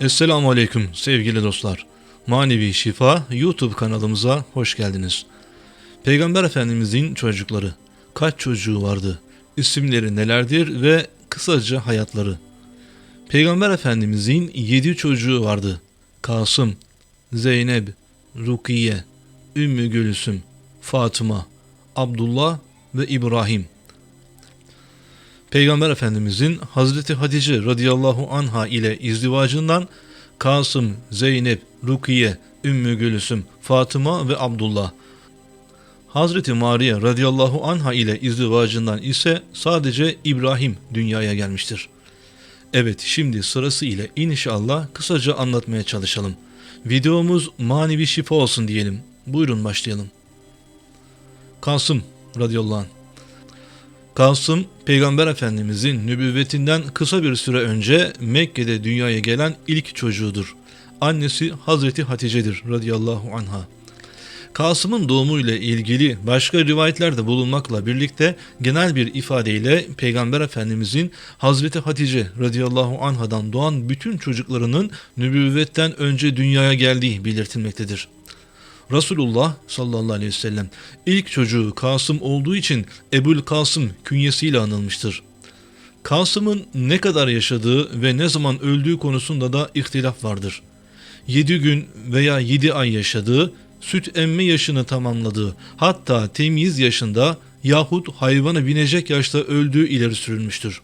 Esselamu Aleyküm sevgili dostlar. Manevi Şifa YouTube kanalımıza hoş geldiniz. Peygamber Efendimizin çocukları. Kaç çocuğu vardı? İsimleri nelerdir ve kısaca hayatları. Peygamber Efendimizin yedi çocuğu vardı. Kasım, Zeynep, Rukiye, Ümmü Gülsüm, Fatıma, Abdullah ve İbrahim. Peygamber Efendimizin Hazreti Hatice radıyallahu anha ile izdivacından Kasım, Zeynep, Rukiye, Ümmü Gülsüm, Fatıma ve Abdullah. Hazreti Maria radıyallahu anha ile izdivacından ise sadece İbrahim dünyaya gelmiştir. Evet şimdi sırası ile inşallah kısaca anlatmaya çalışalım. Videomuz manevi şifa olsun diyelim. Buyurun başlayalım. Kasım radıyallahu anh. Kasım, Peygamber Efendimizin nübüvvetinden kısa bir süre önce Mekke'de dünyaya gelen ilk çocuğudur. Annesi Hazreti Hatice'dir radıyallahu anha. Kasım'ın doğumuyla ilgili başka rivayetlerde bulunmakla birlikte genel bir ifadeyle Peygamber Efendimizin Hazreti Hatice radıyallahu anhadan doğan bütün çocuklarının nübüvvetten önce dünyaya geldiği belirtilmektedir. Resulullah sallallahu aleyhi ve sellem ilk çocuğu Kasım olduğu için Ebul Kasım künyesiyle anılmıştır. Kasım'ın ne kadar yaşadığı ve ne zaman öldüğü konusunda da ihtilaf vardır. 7 gün veya 7 ay yaşadığı, süt emme yaşını tamamladığı, hatta temyiz yaşında yahut hayvana binecek yaşta öldüğü ileri sürülmüştür.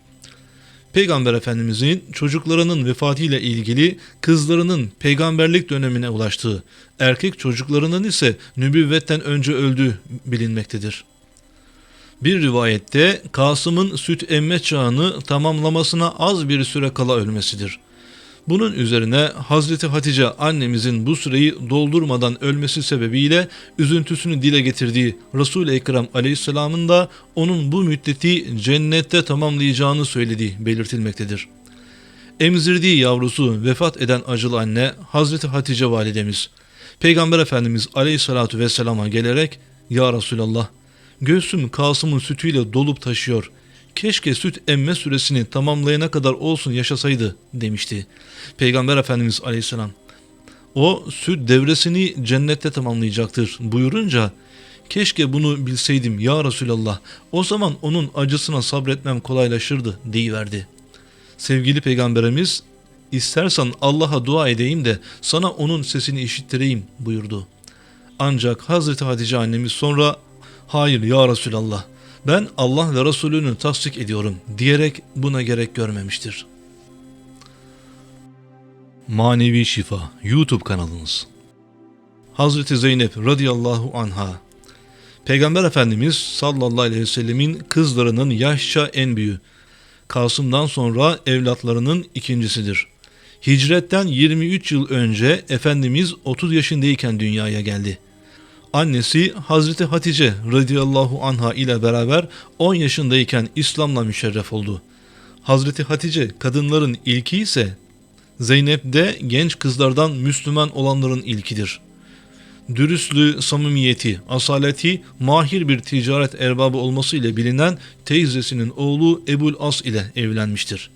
Peygamber Efendimizin çocuklarının vefatıyla ilgili kızlarının peygamberlik dönemine ulaştığı, erkek çocuklarının ise nübüvvetten önce öldüğü bilinmektedir. Bir rivayette Kasım'ın süt emme çağını tamamlamasına az bir süre kala ölmesidir. Bunun üzerine Hazreti Hatice annemizin bu süreyi doldurmadan ölmesi sebebiyle üzüntüsünü dile getirdiği Resul-i Ekrem aleyhisselamın da onun bu müddeti cennette tamamlayacağını söylediği belirtilmektedir. Emzirdiği yavrusu vefat eden acılı anne Hazreti Hatice validemiz Peygamber Efendimiz aleyhissalatu vesselama gelerek Ya Resulallah göğsüm Kasım'ın sütüyle dolup taşıyor. Keşke süt emme süresini tamamlayana kadar olsun yaşasaydı demişti. Peygamber Efendimiz aleyhisselam o süt devresini cennette tamamlayacaktır buyurunca keşke bunu bilseydim ya Resulallah o zaman onun acısına sabretmem kolaylaşırdı deyiverdi. Sevgili peygamberimiz istersen Allah'a dua edeyim de sana onun sesini işittireyim buyurdu. Ancak Hazreti Hatice annemiz sonra hayır ya Resulallah ben Allah ve Resulünü tasdik ediyorum diyerek buna gerek görmemiştir. Manevi Şifa YouTube kanalımız Hazreti Zeynep radıyallahu anha Peygamber Efendimiz sallallahu aleyhi ve sellemin kızlarının yaşça en büyüğü. Kasım'dan sonra evlatlarının ikincisidir. Hicretten 23 yıl önce Efendimiz 30 yaşındayken dünyaya geldi. Annesi Hazreti Hatice radıyallahu anha ile beraber 10 yaşındayken İslam'la müşerref oldu. Hazreti Hatice kadınların ilki ise Zeynep de genç kızlardan Müslüman olanların ilkidir. Dürüstlüğü, samimiyeti, asaleti, mahir bir ticaret erbabı olması ile bilinen teyzesinin oğlu Ebul As ile evlenmiştir.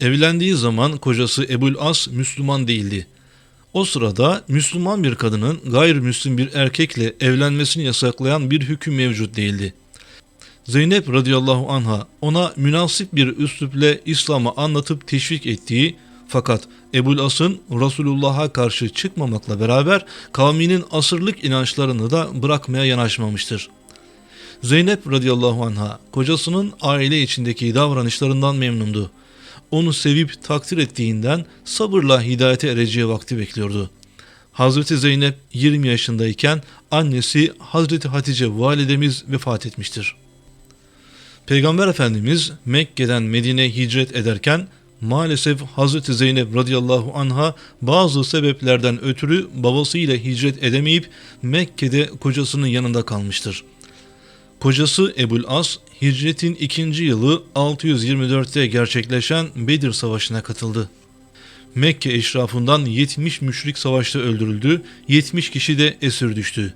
Evlendiği zaman kocası Ebul As Müslüman değildi. O sırada Müslüman bir kadının gayrimüslim bir erkekle evlenmesini yasaklayan bir hüküm mevcut değildi. Zeynep radıyallahu anha ona münasip bir üsluple İslam'ı anlatıp teşvik ettiği fakat Ebul As'ın Resulullah'a karşı çıkmamakla beraber kavminin asırlık inançlarını da bırakmaya yanaşmamıştır. Zeynep radıyallahu anha kocasının aile içindeki davranışlarından memnundu. Onu sevip takdir ettiğinden sabırla hidayete ereceği vakti bekliyordu. Hazreti Zeynep 20 yaşındayken annesi Hazreti Hatice validemiz vefat etmiştir. Peygamber Efendimiz Mekke'den Medine'ye hicret ederken maalesef Hazreti Zeynep radıyallahu anha bazı sebeplerden ötürü babasıyla hicret edemeyip Mekke'de kocasının yanında kalmıştır. Kocası Ebul As hicretin ikinci yılı 624'te gerçekleşen Bedir Savaşı'na katıldı. Mekke eşrafından 70 müşrik savaşta öldürüldü, 70 kişi de esir düştü.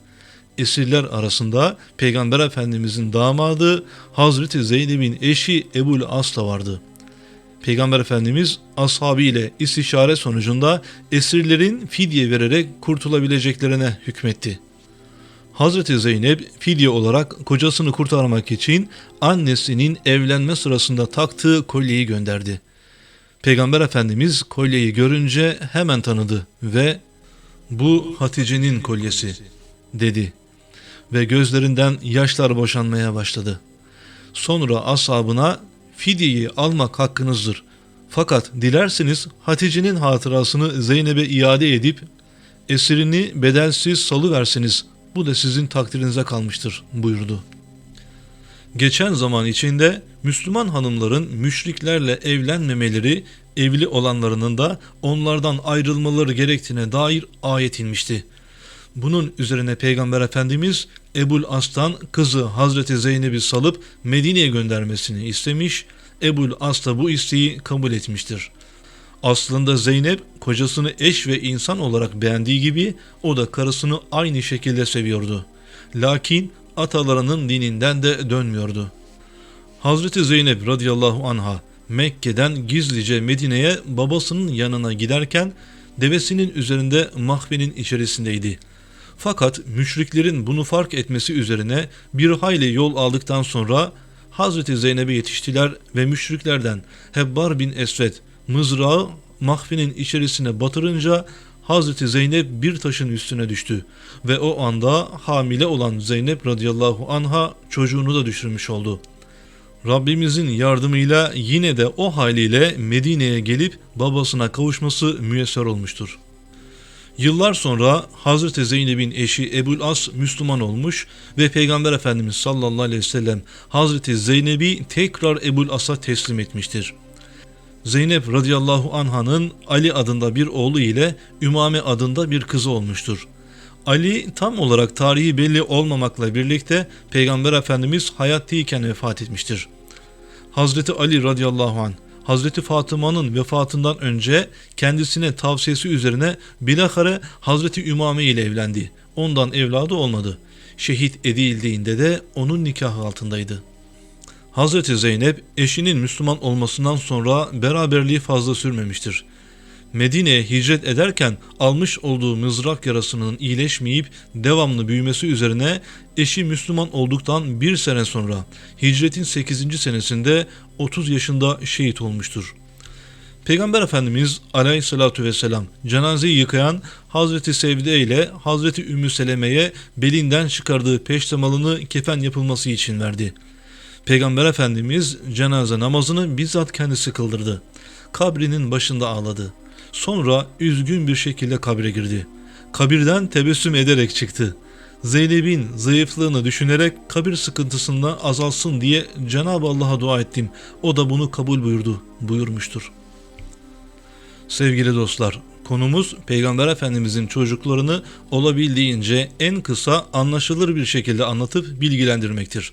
Esirler arasında Peygamber Efendimizin damadı Hazreti Zeynep'in eşi Ebul As da vardı. Peygamber Efendimiz ashabı ile istişare sonucunda esirlerin fidye vererek kurtulabileceklerine hükmetti. Hazreti Zeynep fidye olarak kocasını kurtarmak için annesinin evlenme sırasında taktığı kolyeyi gönderdi. Peygamber Efendimiz kolyeyi görünce hemen tanıdı ve bu Hatice'nin kolyesi dedi ve gözlerinden yaşlar boşanmaya başladı. Sonra ashabına fidyeyi almak hakkınızdır. Fakat dilerseniz Hatice'nin hatırasını Zeynep'e iade edip esirini bedelsiz salıversiniz. Bu da sizin takdirinize kalmıştır buyurdu. Geçen zaman içinde Müslüman hanımların müşriklerle evlenmemeleri, evli olanlarının da onlardan ayrılmaları gerektiğine dair ayet inmişti. Bunun üzerine Peygamber Efendimiz Ebul As'tan kızı Hazreti Zeynep'i salıp Medine'ye göndermesini istemiş, Ebul As da bu isteği kabul etmiştir. Aslında Zeynep kocasını eş ve insan olarak beğendiği gibi o da karısını aynı şekilde seviyordu. Lakin atalarının dininden de dönmüyordu. Hazreti Zeynep radıyallahu anha Mekke'den gizlice Medine'ye babasının yanına giderken devesinin üzerinde mahvenin içerisindeydi. Fakat müşriklerin bunu fark etmesi üzerine bir hayli yol aldıktan sonra Hazreti Zeynep'e yetiştiler ve müşriklerden Hebbar bin Esved mızrağı mahfinin içerisine batırınca Hazreti Zeynep bir taşın üstüne düştü ve o anda hamile olan Zeynep radıyallahu anha çocuğunu da düşürmüş oldu. Rabbimizin yardımıyla yine de o haliyle Medine'ye gelip babasına kavuşması müyesser olmuştur. Yıllar sonra Hazreti Zeynep'in eşi Ebul As Müslüman olmuş ve Peygamber Efendimiz sallallahu aleyhi ve sellem Hazreti Zeynep'i tekrar Ebul As'a teslim etmiştir. Zeynep radıyallahu anhanın Ali adında bir oğlu ile Ümame adında bir kızı olmuştur. Ali tam olarak tarihi belli olmamakla birlikte Peygamber Efendimiz hayattayken vefat etmiştir. Hazreti Ali radıyallahu anh Hazreti Fatıma'nın vefatından önce kendisine tavsiyesi üzerine bilahare Hazreti Ümame ile evlendi. Ondan evladı olmadı. Şehit edildiğinde de onun nikahı altındaydı. Hazreti Zeynep eşinin Müslüman olmasından sonra beraberliği fazla sürmemiştir. Medine'ye hicret ederken almış olduğu mızrak yarasının iyileşmeyip devamlı büyümesi üzerine eşi Müslüman olduktan bir sene sonra hicretin 8. senesinde 30 yaşında şehit olmuştur. Peygamber Efendimiz aleyhissalatü vesselam cenazeyi yıkayan Hazreti Sevde ile Hazreti Ümmü Seleme'ye belinden çıkardığı peştemalını kefen yapılması için verdi. Peygamber Efendimiz cenaze namazını bizzat kendisi kıldırdı. Kabrinin başında ağladı. Sonra üzgün bir şekilde kabre girdi. Kabirden tebessüm ederek çıktı. Zeynep'in zayıflığını düşünerek kabir sıkıntısından azalsın diye Cenab-ı Allah'a dua ettim. O da bunu kabul buyurdu, buyurmuştur. Sevgili dostlar, konumuz Peygamber Efendimizin çocuklarını olabildiğince en kısa anlaşılır bir şekilde anlatıp bilgilendirmektir.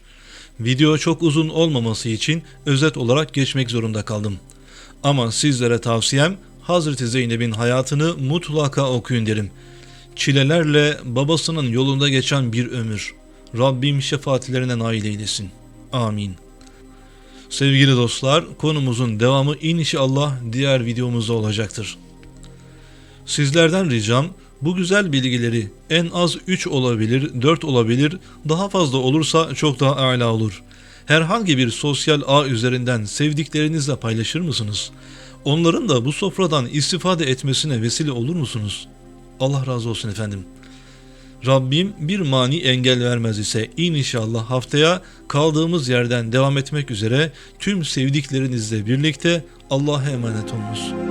Video çok uzun olmaması için özet olarak geçmek zorunda kaldım. Ama sizlere tavsiyem Hazreti Zeynep'in hayatını mutlaka okuyun derim. Çilelerle babasının yolunda geçen bir ömür. Rabbim şefaatlerine nail eylesin. Amin. Sevgili dostlar, konumuzun devamı inşallah diğer videomuzda olacaktır. Sizlerden ricam bu güzel bilgileri en az 3 olabilir, 4 olabilir, daha fazla olursa çok daha âlâ olur. Herhangi bir sosyal ağ üzerinden sevdiklerinizle paylaşır mısınız? Onların da bu sofradan istifade etmesine vesile olur musunuz? Allah razı olsun efendim. Rabbim bir mani engel vermez ise inşallah haftaya kaldığımız yerden devam etmek üzere tüm sevdiklerinizle birlikte Allah'a emanet olunuz.